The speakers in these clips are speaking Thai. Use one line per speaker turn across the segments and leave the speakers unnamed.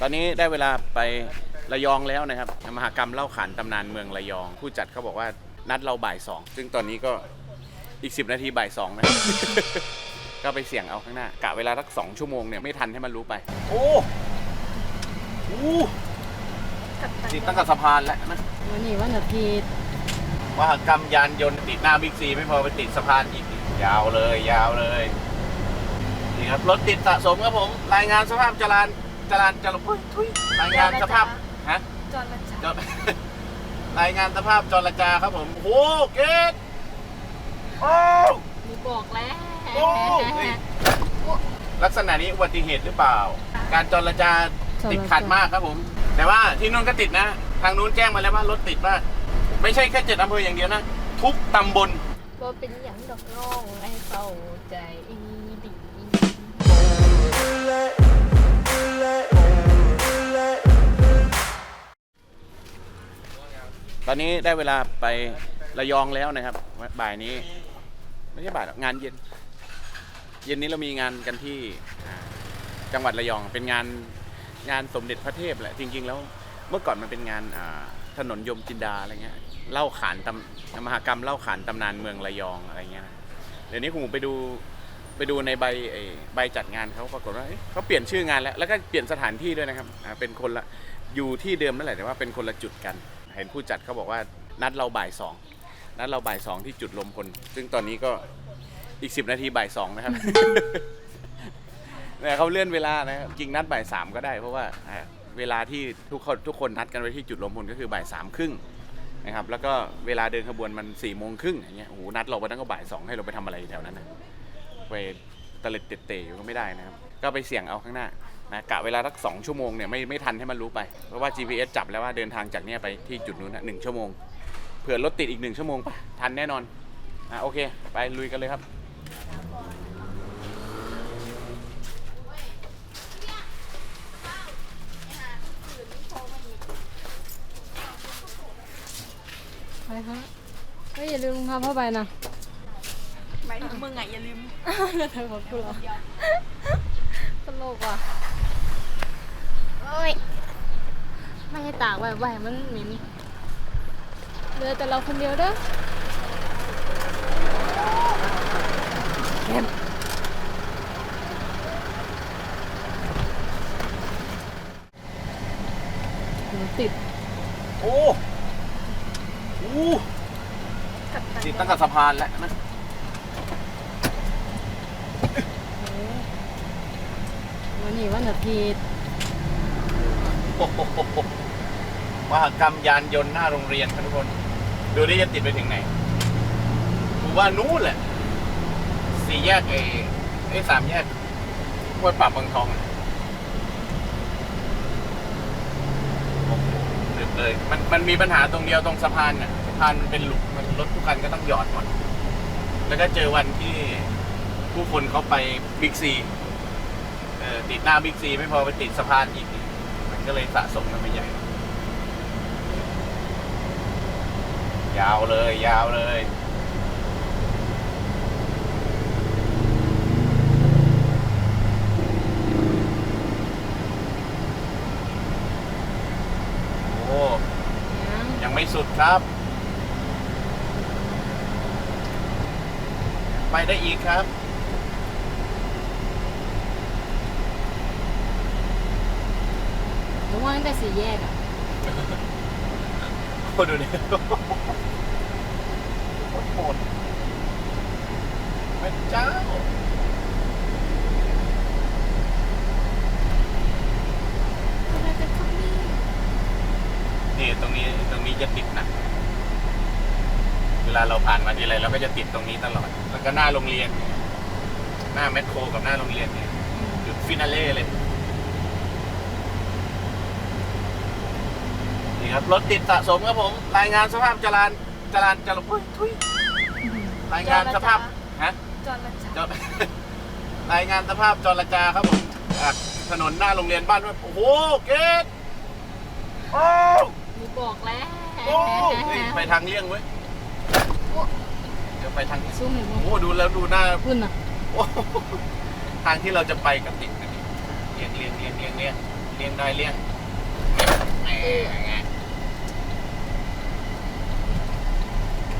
ตอนนี้ได้เวลาไประยองแล้วนะครับมหากรรมเล่าขานตำนานเมืองระยอง ผู้จัดเขาบอกว่านัดเราบ่ายสองซึ่งตอนนี้ก็อีก 10 นาทีบ่ายสองนะครับก็ไปเสี่ยงเอาข้างหน้ากะเวลาสักสองชั่วโมงเนี่ยไม่ทันให้มันรู้ไป โอ้โหติดตั้งแต่สะพานแล้วนะ
วันนี้วันอาทิตย์
มหกรรมยานยนต์ติดหน้าบิ๊กซีไม่พอไปติดสะพานอีกยาวเลยยาวเลยนี่ครับรถติดสะสมครับผมรายงานสภาพจราจร จราจรจรพุยทุยรายงานสภาพฮะ
จอนละจ้า
จรายงานสภาพจรจาครับผมโอ้โหเกตโอ้
หนูบอกแล้ว
โอ้นี่ลักษณะนี้อุบัติเหตุหรือเปล่า การจรจาติดขัดมากครับผม แต่ว่าที่นู่นก็ติดนะ ทางนู้นแจ้งมาแล้วว่ารถติดมากไม่ใช่แค่เจ็ดอำเภออย่างเดียวนะ ทุกตำบล
ว่าเป็นอย่างดอกน้องให้เข้าใจดี
ตอนนี้ได้เวลาไประยองแล้วนะครับ บ่ายนี้ ไม่ใช่บ่ายหรอกงานเย็น เย็นนี้เรามีงานกันที่จังหวัดระยองเป็นงานงานสมเด็จพระเทพแหละจริง ๆ แล้วเมื่อก่อนมันเป็นงานถนนยมจินดาอะไรเงี้ยเล่าขานตำมหากรรมเล่าขานตำนานเมืองระยองอะไรเงี้ยเดี๋ยวนี้ผมไปดู ไปดูในใบไอ้ใบจัดงานเขาปรากฏว่าเอ๊ะเขาเปลี่ยนชื่องานแล้ว แล้วก็เปลี่ยนสถานที่ด้วยนะครับอ่าเป็นคนละอยู่ที่เดิมนั่นแหละแต่ว่าเป็นคนละจุดกัน เห็นผู้จัดเขาบอกว่านัดเราบ่ายสองนัดเราบ่ายสองที่จุดลมพล ซึ่งตอนนี้ก็อีกสิบนาทีบ่ายสองนะครับเนี่เขาเลื่อนเวลานะครับจริงนัดบ่ายสามก็ได้ เพราะว่าอ่าเวลาที่ทุกคนทุกคนนัดกันไว้ที่จุดลมพลก็คือบ่ายสามครึ่งนะครับแล้วก็เวลาเดินขบวนมันสี่โมงครึ่งอย่างเงี้ยโอ้โหนัดเราไปตั้งก็บ่ายสองให้เราไปทำอะไรแถวนั้นนะ ไปตะเล็ดเตะเตะอยู่ก็ไม่ได้นะครับ ก็ไปเสี่ยงเอาข้างหน้านะกะเวลาสักสองชั่วโมงเนี่ยไม่ไม่ทันให้มันรู้ไป เพราะว่า GPS จับแล้วว่าเดินทางจากเนี้ยไปที่จุดนู้นนะหนึ่งชั่วโมง เผื่อรถติดอีกหนึ่งชั่วโมงปะทันแน่นอนอะโอเค ไปลุยกันเลยครับ
ไปฮะเฮ้ยอย่าลืมรองเท้าผ้าใบนะ
หมายถึงมึงอะอย่าลืม
เธอบอกกูเหรอตลกว่ะเอ้ยไม่ให้ตากไว้ไว้มันเหม็นเหลือแต่เราคนเดียวเด้อเข้มหนูติด
โอ้โหติดตั้งแต่สะพานแล้วนะ
วันนี้วันอาทิตย์
โอ้โหมหกรรมยานยนต์หน้าโรงเรียนครับทุกคน ดูได้จะติดไปถึงไหนผมว่านู้นแหละ สี่แยกเอไอ้สามแยกห้วยปราบเมืองทองอะโอ้โหลึกเลย มันมันมีปัญหาตรงเดียวตรงสะพานน่ะสะพานมันเป็นหลุมมันรถทุกคันก็ต้องหยอดหมดแล้วก็เจอวันที่ผู้คนเขาไปบิ๊กซี ติดหน้าบิ๊กซีไม่พอไปติดสะพานอีก มันก็เลยสะสมกันไปใหญ่ ยาวเลย ยาวเลยโอ้
ยัง
ยังไม่สุดครับ ไปได้อีกครับ
หนูว่าตั้งแต่สี่แยกอะ
โอ้ดูดิโคตรโหดพระเจ้า
อะไรกันครับนี่
นี่ตรงนี้ตรงนี้จะติดหนักเวลาเราผ่านมาทีไรเราก็จะติดตรงนี้ตลอด แล้วก็หน้าโรงเรียน หน้าแมคโครกับหน้าโรงเรียนเนี่ยจุดฟินาเล่เลย ครับรถติดสะสมครับผม รายงานสภาพจราจรจราจรพุยทุยรายงานสภาพฮะ
จอนละจ้า
จรายงานสภาพจรจาครับผมอะถนนหน้าโรงเรียนบ้านด้วยโอ้โหเกตโอ้
หนูบอกแล้ว
โอ้นี่ไปทางเลี่ยงเว้ยเดี๋ยวไปทาง
ซุ่มหนู
โอ้ดูแล้วดูหน้า
คุณอะ
โอ้ทางที่เราจะไปก็ติดกันอีกเลี่ยงเลี่ยงเลี่ยงเลี่ยงเลี่ยงเลี่ยงได้เลี่ยงแหมไง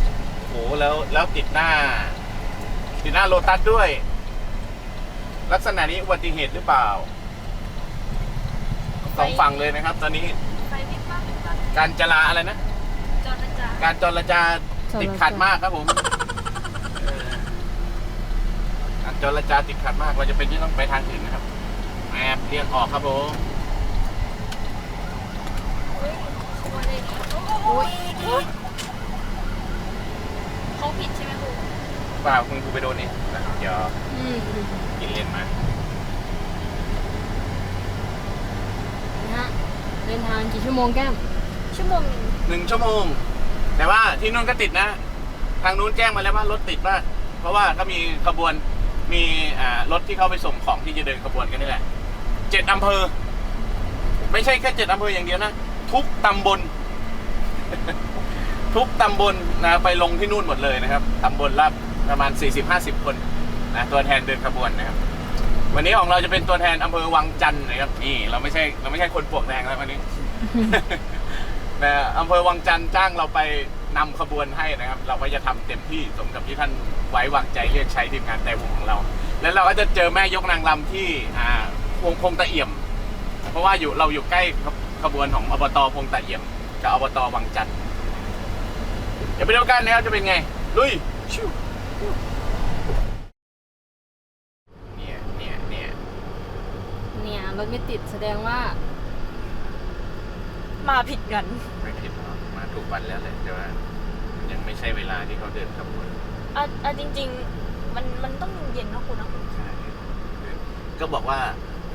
โอ้โห แล้วแล้วติดหน้า ติดหน้าโลตัสด้วย ลักษณะนี้อุบัติเหตุหรือเปล่าสองฝั่งเลยนะครับ ตอนนี้
ไปไม่ป้าไม่ป้า
การจราอะไรนะ
จอนะจ๊ะ
การจรจาติดขัดมากครับผมเออการจรจาติดขัดมากเราจะเป็นที่ต้องไปทางอื่นนะครับแอบเรียกออกครับผม
เฮ้ยขโมยเลยโอ้ยเขาผิดใช่ไหมครู
เปล่าคุณครูไปโดนนี่เดี๋ยว
อืม
กินเลนมา
นะฮะเดินทางกี่ชั่วโมงแก้ม
ชั่วโมงหนึ่ง
หนึ่งชั่วโมง แต่ว่าที่นู่นก็ติดนะ ทางนู้นแจ้งมาแล้วว่ารถติดมากเพราะว่าก็มีขบวนมีอ่ารถที่เข้าไปส่งของที่จะเดินขบวนกันนี่แหละเจ็ดอำเภอ ไม่ใช่แค่เจ็ดอำเภออย่างเดียวนะทุกตำบล ทุกตำบลนะไปลงที่นู่นหมดเลยนะครับตำบลละ ประมาณ 40-50 คนนะตัวแทนเดินขบวนนะครับ วันนี้ของเราจะเป็นตัวแทนอำเภอวังจันทร์นะครับนี่เราไม่ใช่เราไม่ใช่คนปลวกแดงแล้ววันนี้ นะอำเภอวังจันทร์จ้างเราไปนำขบวนให้นะครับ เราก็จะทำเต็มที่สมกับที่ท่านไว้วางใจเรียกใช้ทีมงานแต่วงของเรา แล้วเราก็จะเจอแม่ยกนางรำที่อ่าพงพงตะเอี่ยม เพราะว่าอยู่เราอยู่ใกล้ขบขบวนของอบตพงตะเอี่ยมกับอบตวังจันทร์เดี๋ยวไปดูกันนะครับจะเป็นไงลุยชิว เนี่ยเนี่ยเนี่ย
เนี่ยรถไม่ติดแสดงว่า
มาผิดกัน
ไม่ผิดหรอกมาถูกวันแล้วเลยแต่ว่ายังไม่ใช่เวลาที่เขาเดินขบวน
อะอะจริง ๆ มันมันต้องเย็นนะคุณนะ
ใช่ก็บอกว่า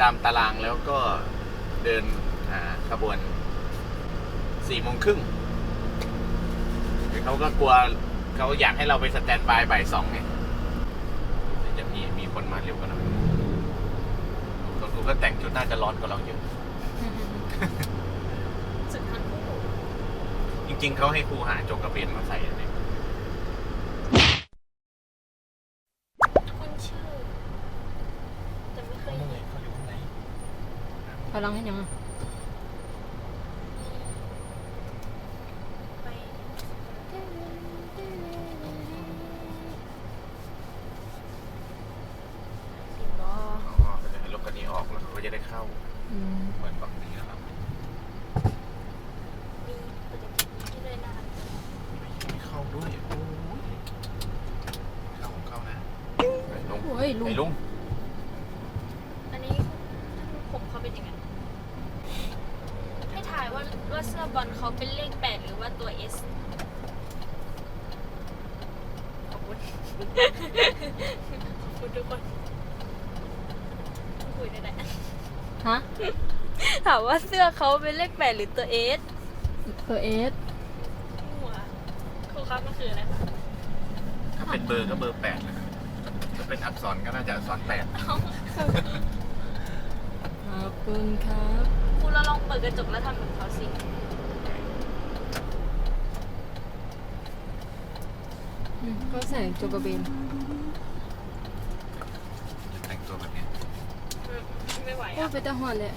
ตามตารางแล้วก็เดินอ่าขบวนสี่โมงครึ่งเขาก็กลัว เขาอยากให้เราไปสแตนบายบ่ายสองไงเดี๋ยวจะมีมีคนมาเร็วกว่าเราตัวกูก็แต่งชุดน่าจะร้อนกว่าเราเยอะ
สุดทันคู่
จริง ๆเขาให้ครูหาโจกกระเบนมาใส่เลย
คุณชื่อแต่ไม่เคยเห็น
เขาอยู่ข้างใน
พลังให้ยังอะ
เหมือนฝั่งนี้นะครับ
มีปฏิทินที่เลยนะ
ไม่เข้าด้วยโอ้ยเข้าของเข้านะไอ้ลุง
โอ้ยลุง
ไอ้ลุง
อันนี้ผมเขาเป็นยังไงให้ถ่ายว่าว่าเสื้อบอลเขาเป็นเลขแปดหรือว่าตัว S ขอบคุณขอบคุณทุกคนคุยได้ไหม
ฮะ
ถามว่าเสื้อเขาเป็นเลขแปดหรือตัว S
ตัวเอส
หัวครูครับมันคืออะไรคะ
ถ้าเป็นเบอร์ก็เบอร์แปดเลยถ้าเป็นอักษรก็น่าจะอักษรแปด
ขอบคุณครับ
ครูเราลองเปิดกระจกแล้วทำเหมือนเขาสิ
อืมก็ใส่โจกระเบน
จะแต่งตัวแบบนี้
อืมไม่ไหว
โอ้
อะ
ไปตะหอนเลย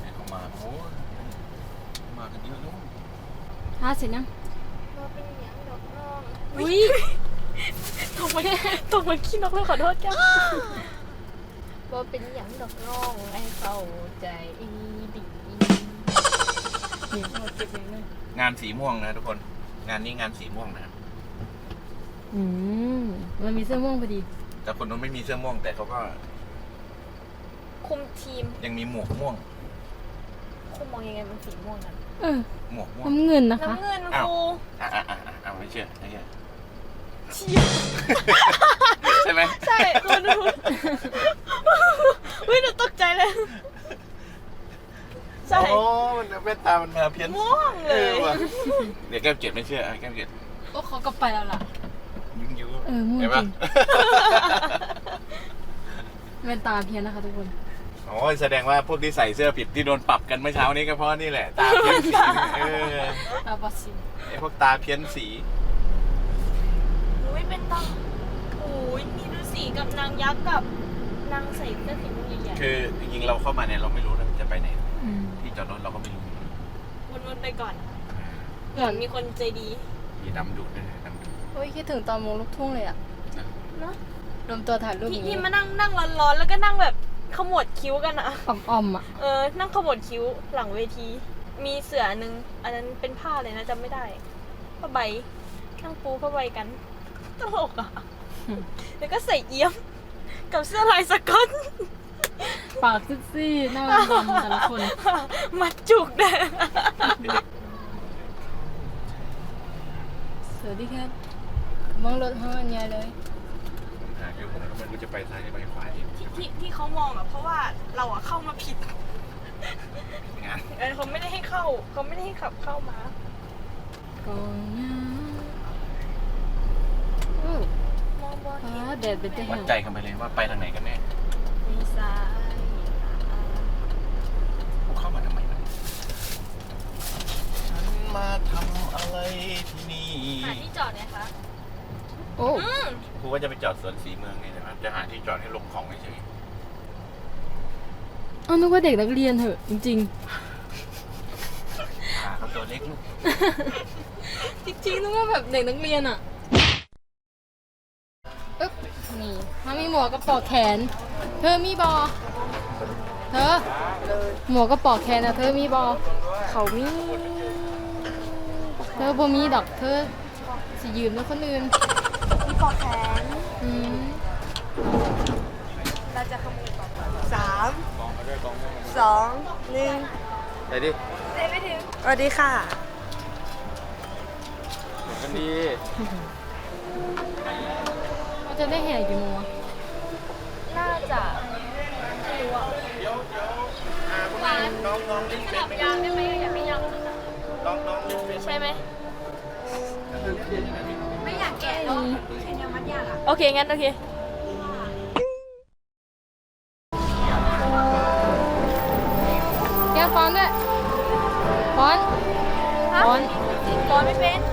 ให้เขามาโอ้ยมากันเยอะลูก
ฮะเสร็จยัง
เราเป็นอย่างดอกน้อง
อุ้ย
ตกมาตกมาขี้นกแล้วขอโทษจ้าว่าเป็นอย่างดอกน้องไอ้เข้าใจอีดี
นี่เอาเก็บเองเลย
งานสีม่วงนะทุกคน งานนี้งานสีม่วงนะครับ
อืมมันมีเสื้อม่วงพอดี
แต่คนนู้นไม่มีเสื้อม่วงแต่เขาก็
คุมทีม
ยังมีหมวกม่วง
คุมมองยังไงมันสีม่วงนั้น
เออ
หมวกม่วง
น้ำเงินนะคะ
น้ำเงิน
อ้าว
ครู
อะอะอะอะเอาไม่เชื่อไม่เชื่อ
เชีย
ใช่ไหม
ใช่คุณดูเฮ้ยหนูตกใจเลยใช่
โอ้มันแว่นตามันมาเพี้ยน
ม่วงเลย
ออว่ะเดี๋ยวแก้มเจ็ดไม่เชื่ออะแก้มเจ็ด
โอ้เขาก็ไปแล้วล่ะ
ยุ่งยุ่ง
เออม่วง
เห็น
จ
ปะ
ริงแว่นตาเพี้ยนนะคะทุกคน
โอ้ยแสดงว่าพวกที่ใส่เสื้อผิดที่โดนปรับกันเมื่อเช้านี้ก็เพราะนี่แหละ ตาเพี้ยนสีเออ
ตาบอดสี
ไอพวกตาเพี้ยนสี
อุ้ยเป็นตาโอ้ยมีฤาษีกับนางยักษ์กับนางใส่เสื้อสีม่วงใหญ่
คือจริงๆเราเข้ามาเนี่ยเราไม่รู้นะจะไปไหน
อืม
ที่จอดรถเราก็ไม่รู้
วนๆไปก่อน
เหมือน
มีคนใจดี
มีดำดุด้วยนะดำดุ
โอ้ยคิดถึงตอนมงลูกทุ่งเลยอะ
นะ
เนอะ
รวมตัวถ่ายรูปอ
ที่
ย่าง
ที่
นี้
มานั่งนั่งร้อนๆแล้วก็นั่งแบบ ขมวดคิ้วกันอะ
อ่อมๆอะ
เออ นั่งขมวดคิ้วหลังเวที มีเสือหนึ่งอันนั้นเป็นผ้าเลยนะจำไม่ได้ผ้าใบ นั่งปูผ้าใบกัน ตลกอะแล้วก็ใส่เอี้ยม กับเสื้อลายสก๊อต
ปากซี่ๆหน้าดำๆแต่ละคน
มัดจุกเลย
สวัสดีครับมองรถห้องอันใหญ่เลย
อ่า คือผมก็ไม่รู้จะไปซ้ายหรือไปขวาดี
ที่ที่ที่เขามองอะเพราะว่าเราอะเข้ามาผิด
งาน
เออเขาไม่ได้ให้เข้าเขาไม่ได้ให้ขับเข้ามา
กองยาอู้
มองบอล
อ๋อแดดเป็นจะ
วั
เห็
ด
น
ใจกันไปเลยว่าไปทางไหนกันแน่
มีซ้าย
กูเข้ามาทำไมวะฉันมาทำอะไรที่นี่
หาที่จอดเนี่ยคะ
โอ้
อืม
กูว่าจะไปจอดสวนสีเมืองไงแต่ว่าจะหาที่จอดให้ลงของเฉย
เอานึกว่าเด็กนักเรียนเหอะจริง
ๆขาเขาตัวเล็กลูก
ๆจริงๆนึกว่าแบบเด็กนักเรียนอะอึ๊บนี่ถ้ามีหมวกกระปอกแขน เธอมีบอเธอหมวกกระปอกแขนนะเธอมีบอเขามี เธอบ่มีดอกเธอสิยืมแล้วคนอื่น
มีปอกแขน
อืม
เราจะขโมยปอกแขน
สามสองหนึ่ง
ไปดิ
เต้ไม่ถึง
สวัสดีค่ะ
กันดี
เราจะได้แห่กี่โมงอะ
น่าจะไม่รู้อะ
น้องน้องลิ้น
ส
เป็
ลั
ด
บยางได้ไหมอยากให้ยาง
น้องน้องลิ้นเป็ด
ใช่ไหม
ไม่อยากแกะเนาะแค่นี้มันยากอะ
โอเค งั้น โอเค
แก้วฟอนต์ด้วยฟอนต์ฟอนต์
บอลไม่เป็น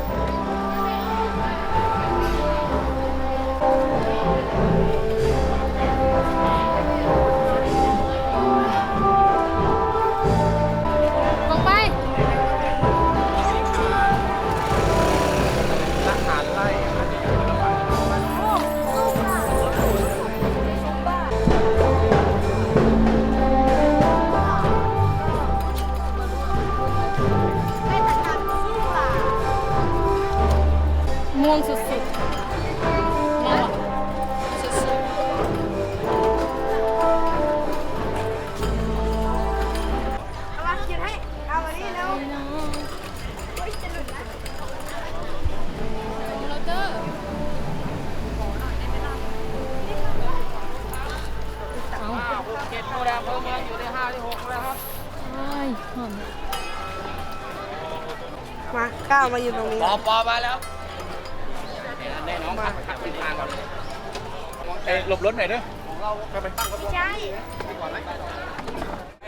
มา
ก้าวมา
อยู่ตรงนี้
ปอปอมาแล้วแน่น้องขับขับเป็นทางก่อนเอ้ยหลบรถหน่อยเด้อเข้าไปตั้งขบวน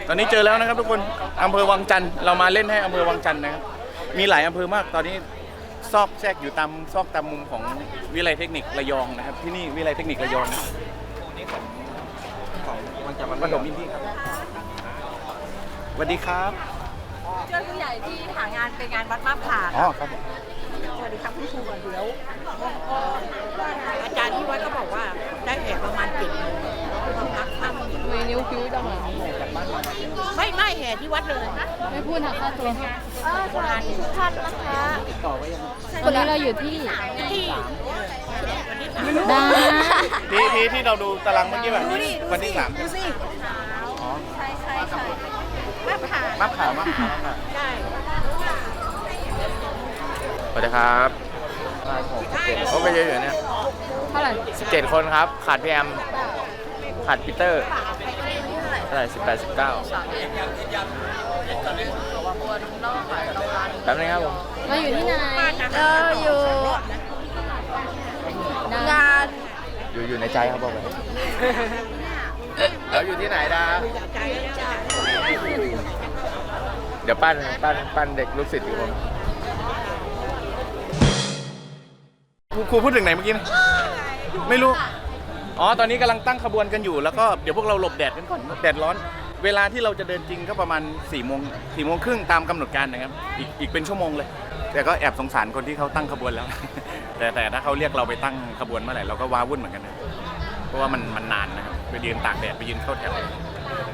ตอนนี้เจอแล้วนะครับทุกคนอำเภอวังจันทร์เรามาเล่นให้อำเภอวังจันทร์นะครับมีหลายอำเภอมากตอนนี้ซอกแซกอยู่ตามซอกตามมุมของวิทยาลัยเทคนิคระยองนะครับ ที่นี่วิทยาลัยเทคนิคระยองนะครับของวังจันทร์วัดดมอินดี้ครับสวัสดีครับ
ช่วยผู้ใหญ่ที่หางานเป็นงานวัดมาผ่า
อ๋อครับผม
สวัสดีครับคุณครูก่อนเดี๋ยวอาจารย์ที่วัดก็บอกว่าได้แผลประมาณเจ็ดโมงต้องพักข้าม
เมนิ้วคิ้วจังเลย
ไม่ไม่แห่ที่วัดเลยนะ
ไม่พูดหักค่าตัว
เออสวัสดีทุกท่านนะคะ
ตอนนี้เราอยู่ที่
ที่
ดา
ที่ที่ที่เราดูตารางเมื่อกี้แบบวันที่สาม
ดูสิ
อ๋อ
ใช่ใช่ใช่ มาผ่า
มักขาวมักขาวมักขาว
ได้
สวัสดีครับโอ้ไปเยอะอยู่เนี่ย
เท่าไหร่
17คนครับ ขาดพี่แอม ขาดปีเตอร์เท่าไหร่18 19แป๊บนึงครับผม
เราอยู่ที่ไหน
เอออยู่
ดางา
น
อยู่อยู่ในใจครับบอกเลยเราอยู่ที่ไหนดาเดี๋ยวปั้นปั้นปั้นเด็กลูกศิษย์อยู่ผมครูพูดถึงไหนเมื่อกี้นะไม่รู้ อ๋อ ตอนนี้กำลังตั้งขบวนกันอยู่ แล้วก็เดี๋ยวพวกเราหลบแดดกันก่อน แดดร้อน เวลาที่เราจะเดินจริงก็ประมาณ4ี่โมงสี่โมงครึ่งตามกำหนดการนะครับ อีกอีกเป็นชั่วโมงเลย แต่ก็แอบสงสารคนที่เขาตั้งขบวนแล้ว แต่แต่ถ้าเขาเรียกเราไปตั้งขบวนเมื่อไหร่เราก็ว้าวุ่นเหมือนกันนะ เพราะว่ามันมันนานนะครับ ไปยืนตากแดดไปยืนเข้าแถว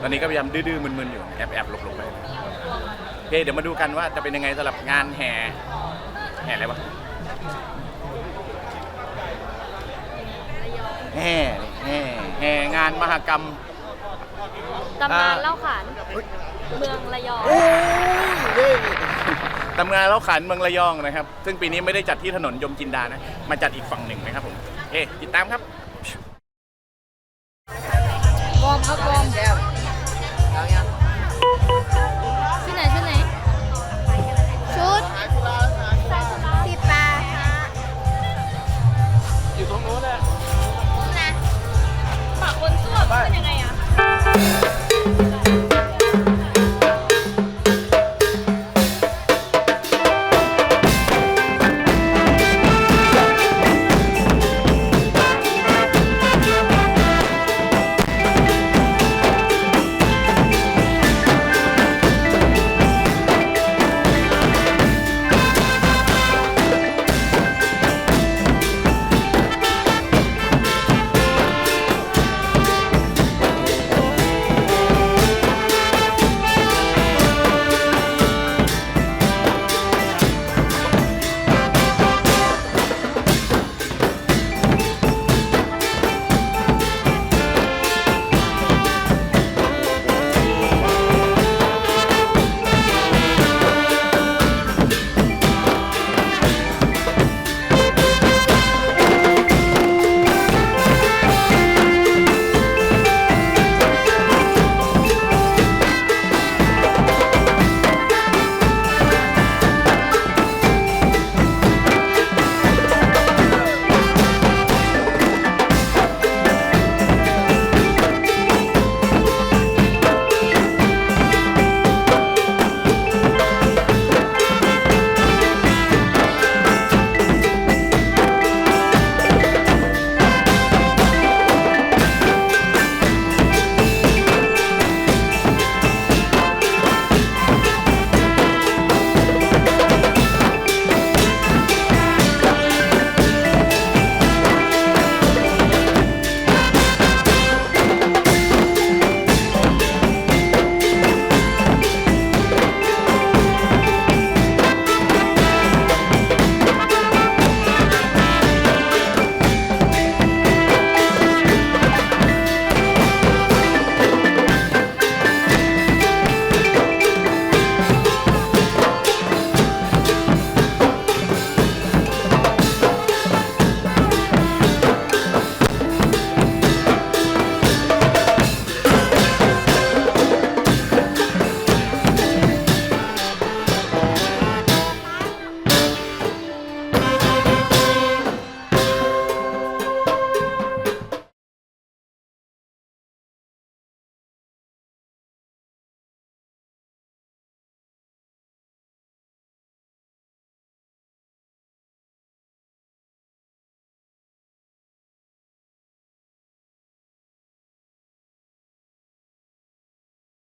ตอนนี้ก็พยายามดื้อๆมึนๆอยู่ แอบแอบหลบๆไป เคเดี๋ยวมาดูกันว่าจะเป็นยังไงสำหรับงานแห่แห่อะไรวะแห่แห่แห่งานมหกรรม
ตำนาน
อ่า
เล่าขานเมืองระยอง
ตำงานเล่าขานเมืองระยองนะครับ ซึ่งปีนี้ไม่ได้จัดที่ถนนยมจินดานะ มาจัดอีกฝั่งหนึ่งนะครับผมเอ๊ติดตามครับ